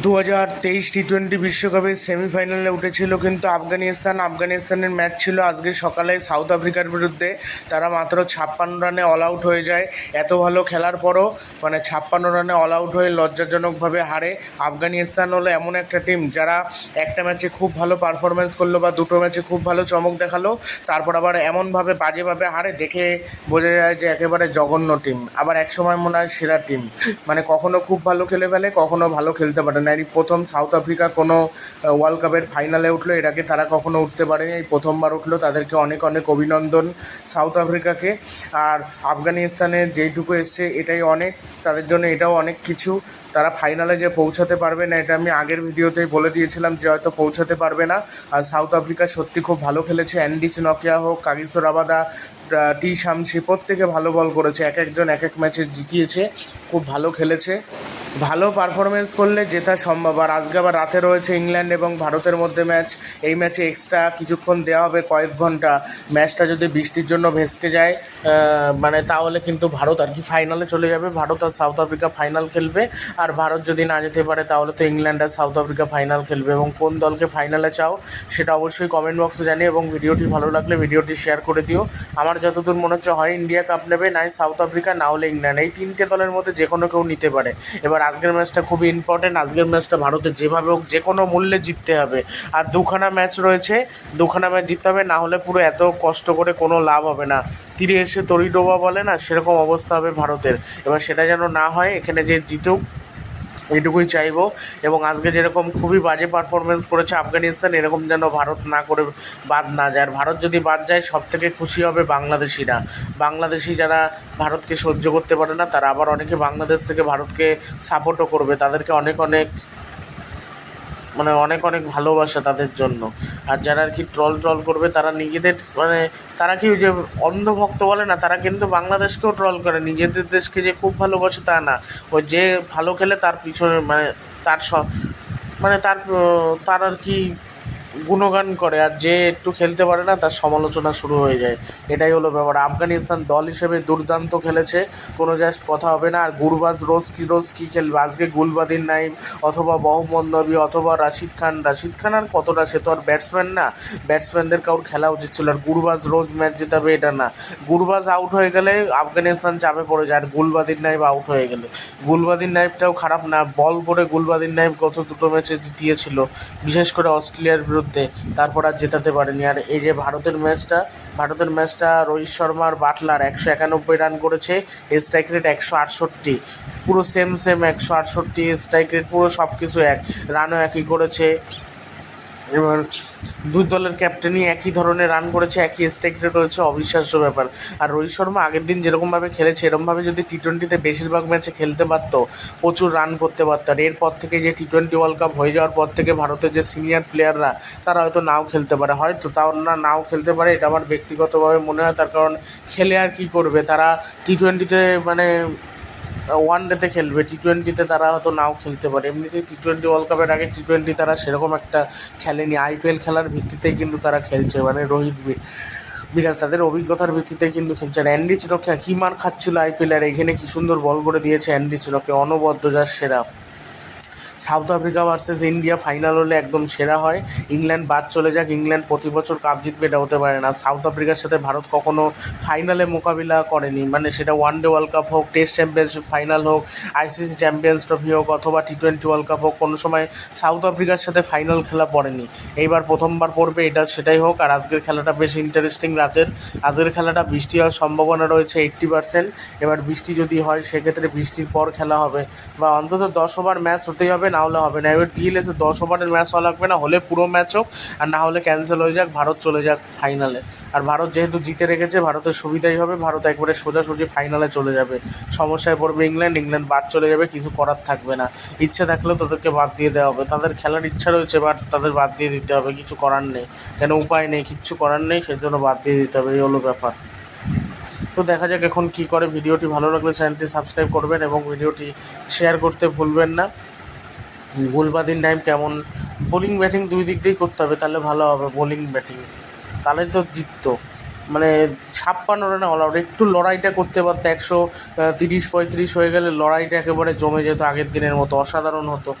দু হাজার তেইশ টি টোয়েন্টি বিশ্বকাপের সেমিফাইনালে উঠেছিল কিন্তু আফগানিস্তান। আফগানিস্তানের ম্যাচ ছিল আজকে সকালে সাউথ আফ্রিকার বিরুদ্ধে। তারা মাত্র ছাপ্পান্ন রানে অল আউট হয়ে যায়। এত ভালো খেলার পরও মানে ছাপ্পান্ন রানে অল আউট হয়ে লজ্জাজনকভাবে হারে। আফগানিস্তান হলো এমন একটা টিম যারা একটা ম্যাচে খুব ভালো পারফরমেন্স করল বা দুটো ম্যাচে খুব ভালো চমক দেখাল। তারপর আবার এমনভাবে, বাজেভাবে হারে দেখে বোঝা যায় যে একেবারে জঘন্য টিম আবার একসময় মনে হয় সেরা টিম মানে কখনো খুব ভালো খেলে ফেলে, কখনো ভালো খেলতে পারে না প্রথম সাউথ আফ্রিকা কোনো ওয়ার্ল্ড কাপের ফাইনালে উঠল এর আগে তারা কখনো উঠতে পারেনি। এই প্রথমবার উঠল তাদেরকে অনেক অনেক অভিনন্দন সাউথ আফ্রিকাকে আর আফগানিস্তানের যেইটুকু এসছে এটাই অনেক। তাদের জন্য এটাও অনেক কিছু। তারা ফাইনালে যে পৌঁছাতে পারবে না এটা আমি আগের ভিডিওতেই বলে দিয়েছিলাম যে হয়তো পৌঁছাতে পারবে না। আর সাউথ আফ্রিকা সত্যি খুব ভালো খেলেছে অ্যান্ডিচ নকিয়া হোক কাগিসো রাবাদা আহ, টি শামসি প্রত্যেকে ভালো বল করেছে। এক একজন এক এক ম্যাচে জিতিয়েছে খুব ভালো খেলেছে। ভালো পারফরমেন্স করলে জেতা সম্ভব। আর আজকে আবার রাতে রয়েছে ইংল্যান্ড এবং ভারতের মধ্যে ম্যাচ এই ম্যাচে এক্সট্রা কিছুক্ষণ দেওয়া হবে কয়েক ঘণ্টা। ম্যাচটা যদি বৃষ্টির জন্য ভেস্কে যায় মানে তাহলে কিন্তু ভারত আর কি ফাইনালে চলে যাবে। ভারত আর সাউথ আফ্রিকা ফাইনাল খেলবে। আর ভারত যদি না যেতে পারে, তাহলে তো ইংল্যান্ড আর সাউথ আফ্রিকা ফাইনাল খেলবে। এবং কোন দলকে ফাইনালে চাও, সেটা অবশ্যই কমেন্ট বক্সে জানিয়ে এবং ভিডিওটি ভালো লাগলে ভিডিওটি শেয়ার করে দিও। আমার যতদূর মনে হচ্ছে, হয় ইন্ডিয়া কাপ নেবে, নাই সাউথ আফ্রিকা না হলে ইংল্যান্ড। এই তিনটে দলের মধ্যে যে কোনো কেউ নিতে পারে। এবার আজকের ম্যাচটা খুবই ইম্পর্টেন্ট আজকের ম্যাচটা ভারতের যেভাবে হোক, যে কোনো মূল্যে জিততে হবে। আর দুখানা ম্যাচ রয়েছে, দুখানা ম্যাচ জিততে হবে, না হলে পুরো এত কষ্ট করে কোনো লাভ হবে না। তীরে এসে তরি ডোবা বলে না, সেরকম অবস্থা হবে ভারতের। এবার সেটা যেন না হয়, এখানে যে জিতুক এইটুকুই চাইব। এবং আজকে যেরকম খুবই বাজে পারফরমেন্স করেছে আফগানিস্তান, এরকম যেন ভারত না করে বাদ না যায়। আর ভারত যদি বাদ যায় সব থেকে খুশি হবে বাংলাদেশিরা। বাংলাদেশি যারা ভারতকে সহ্য করতে পারে না, তারা আবার অনেকে বাংলাদেশ থেকে ভারতকে সাপোর্টও করবে। তাদেরকে অনেক অনেক মানে অনেক অনেক ভালোবাসা তাদের জন্য। আর যারা আর কি ট্রল ট্রল করবে, তারা নিজেদের মানে তারা কি যে অন্ধভক্ত বলে না, তারা কিন্তু বাংলাদেশকেও ট্রল করে। নিজেদের দেশকে যে খুব ভালোবাসে তা না। ওই যে ভালো খেলে তার পিছনে মানে তার মানে তার তার আর কি গুণগান করে আর যে একটু খেলতে পারে না, তার সমালোচনা শুরু হয়ে যায়। এটাই হলো ব্যাপার। আফগানিস্তান দল হিসেবে দুর্দান্ত খেলেছে। কোনো জাস্ট কথা হবে না। আর গুরবাজ রোজ কি, রোজ কী খেলবে? আজকে গুলবাদিন নাইম অথবা মোহাম্মদ নবী অথবা রাশিদ খান। রাশিদ খান আর কতটা? সে তো আর ব্যাটসম্যান না। ব্যাটসম্যানদের কাউর খেলা উচিত ছিল আর গুরবাজ রোজ ম্যাচ জেতাবে, এটা না। গুরবাজ আউট হয়ে গেলে আফগানিস্তান চাপে পড়ে যায়। আর গুলবাদিন নাইব আউট হয়ে গেলে। গুলবাদিন নাইবটাও খারাপ না। বল করে গুলবাদিন নাইব গত দুটো ম্যাচে জিতিয়েছিল। বিশেষ করে অস্ট্রেলিয়ার বিরুদ্ধে তারপর আর জেতাতে পারেনি। আর এই যে ভারতের ম্যাচটা ভারতের ম্যাচটা রোহিত শর্মার বাটলার একশো একানব্বই রান করেছে স্ট্রাইক রেট একশো আটষট্টি। পুরো সেম সেম একশো আটষট্টি স্ট্রাইক রেট পুরো সব কিছু এক, রানও একই করেছে। এবার দুই দলের ক্যাপ্টেনই একই ধরনের রান করেছে, একই স্ট্রাইক রেট রয়েছে, অবিশ্বাস্য ব্যাপার। আর রোহিত শর্মা আগের দিন যেরকমভাবে খেলেছে, এরকমভাবে যদি টি টোয়েন্টিতে বেশিরভাগ ম্যাচে খেলতে পারতো, প্রচুর রান করতে পারতো। আর এরপর থেকে যে টি টোয়েন্টি ওয়ার্ল্ড কাপ হয়ে যাওয়ার পর থেকে ভারতের যে সিনিয়র প্লেয়াররা তারা হয়তো নাও খেলতে পারে। হয়তো তাও না নাও খেলতে পারে, এটা আমার ব্যক্তিগতভাবে মনে হয়। তার কারণ খেলে আর কী করবে? তারা টি টোয়েন্টিতে মানে ওয়ান ডেতে খেলবে টি টোয়েন্টিতে তারা হয়তো নাও খেলতে পারে। এমনিতে টি টোয়েন্টি ওয়ার্ল্ড কাপের আগে টি টোয়েন্টি তারা সেরকম একটা খেলেনি। আইপিএল খেলার ভিত্তিতে কিন্তু তারা খেলছে মানে রোহিত বিরাট তাদের অভিজ্ঞতার ভিত্তিতে কিন্তু খেলছে। আর অ্যান্ডি চিনকে কী মার খাচ্ছিল আইপিএল আর এখানে কী সুন্দর বল করে দিয়েছে অ্যান্ডি চিরকে অনবদ্য যার সেরা। South Africa versus India final হলে একদম সেরা হয়। ইংল্যান্ড বাদ চলে যাক, ইংল্যান্ড প্রতি বছর কাপ জিতবে, এটা হতে পারে না। সাউথ আফ্রিকার সাথে ভারত কখনো ফাইনালে মোকাবিলা করেনি। মানে সেটা ওয়ান ডে ওয়ার্ল্ড কাপ হোক টেস্ট চ্যাম্পিয়নশিপ ফাইনাল হোক আইসিসি চ্যাম্পিয়ন্স ট্রফি হোক অথবা টি টোয়েন্টি ওয়ার্ল্ড কাপ হোক, কোনো সময় সাউথ আফ্রিকার সাথে ফাইনাল খেলা পড়েনি। এইবার প্রথমবার পড়বে, এটা সেটাই হোক। আর আজকের খেলাটা বেশ ইন্টারেস্টিং রাতের। আজকের খেলাটা বৃষ্টি হওয়ার সম্ভাবনা রয়েছে এইট্টি পার্সেন্ট এবার বৃষ্টি যদি হয়, সেক্ষেত্রে বৃষ্টির পর খেলা হবে। বা অন্তত দশ ওভার ম্যাচ হতেই হবে না হলে হবে না। এবার ডিএলএসে দশ ওভারের ম্যাচ হওয়া লাগবে না, হলে পুরো ম্যাচ হোক, আর না হলে ক্যান্সেল হয়ে যাক, ভারত চলে যাক ফাইনালে আর ভারত যেহেতু জিতে রেখেছে, ভারতের সুবিধাই হবে, ভারত একবারে সোজাসুজি ফাইনালে চলে যাবে। সমস্যায় পড়বে ইংল্যান্ড ইংল্যান্ড বাদ চলে যাবে, কিছু করার থাকবে না। ইচ্ছে থাকলেও তাদেরকে বাদ দিয়ে দেওয়া হবে। তাদের খেলার ইচ্ছা রয়েছে বাট তাদের বাদ দিয়ে দিতে হবে, কিছু করার নেই। কেন উপায় নেই, কিচ্ছু করার নেই, সেজন্য বাদ দিয়ে দিতে হবে, এই হলো ব্যাপার। তো দেখা যাক এখন কী করে। ভিডিওটি ভালো লাগলে চ্যানেলটি সাবস্ক্রাইব করবেন এবং ভিডিওটি শেয়ার করতে ভুলবেন না। গুলবাদিন টাইম কেমন? বোলিং ব্যাটিং দুই দিক দিয়েই করতে হবে, তাহলে ভালো হবে বোলিং ব্যাটিং তাহলে তো জিততো। মানে ছাপ্পান্ন রানে অল আউট একটু লড়াইটা করতে পারতো একশো তিরিশ, পঁয়ত্রিশ হয়ে গেলে লড়াইটা একেবারে জমে যেত আগের দিনের মতো, অসাধারণ হতো।